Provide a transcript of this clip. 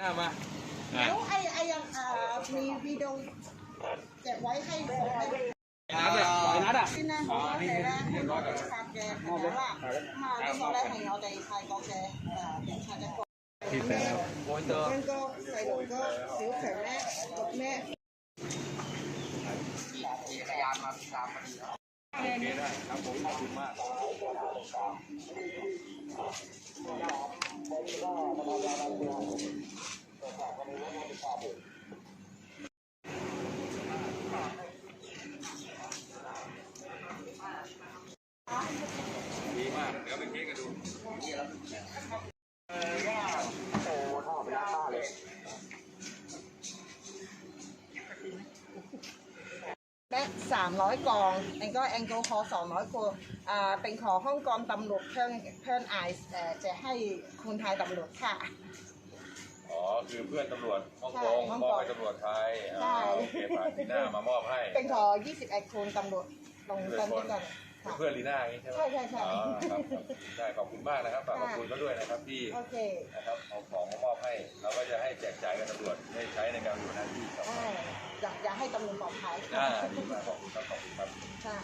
อะมาอะแล้วไอ้ไอ้ยังอ่ามีวิดีโอเก็บไว้ให้ดูให้นัดอะปล่อยนัดอะที่นั่นเขาเห็นแล้วคุณก็ฝากแกเขาบอกว่ามาที่ตอนแรกของเราแต่ไทยก็แกอ่าเป็นชาติก่อนที่แต่แล้วโอยเตอร์เพื่อนก็ใส่หลงก็สิวแขนแม่กดแม่ดีมาก เดี๋ยวไปเช็กันดูแม่สามร้อยกองเองก็แอลกอฮอล์สองร้อยกว่าอ่าเป็นขอห้องกองตำรวจเพิ่มเพิ่มไอซ์แต่จะให้คนไทยตำรวจค่ะ คือเพื่อนตำรวจฮ่องใช่กงฮ่องมกอบงให้ตำรวจไทยใช่อ่าโอเคฝากลีน่ามามอบให้เป็นขอ21คนตำรวจลงกันด้วยกันเป็นค่ะเพื่อนลีน่าอย่างนี้ใช่ไหมใช่ใช่ใช่ อ๋อครับได้ขอบคุณมากนะครับฝากขอบคุณเขาด้วยนะครับที่โอเคนะครับเอาของมามอบให้เราก็จะให้แจกจ่ายกับตำรวจได้ใช้ในการปฏิบัติหน้าที่ครับใช่อยากอยากให้ตำรวจปลอดภัยอ่าดีมากขอบคุณครับขอบคุณครับ ค่ะ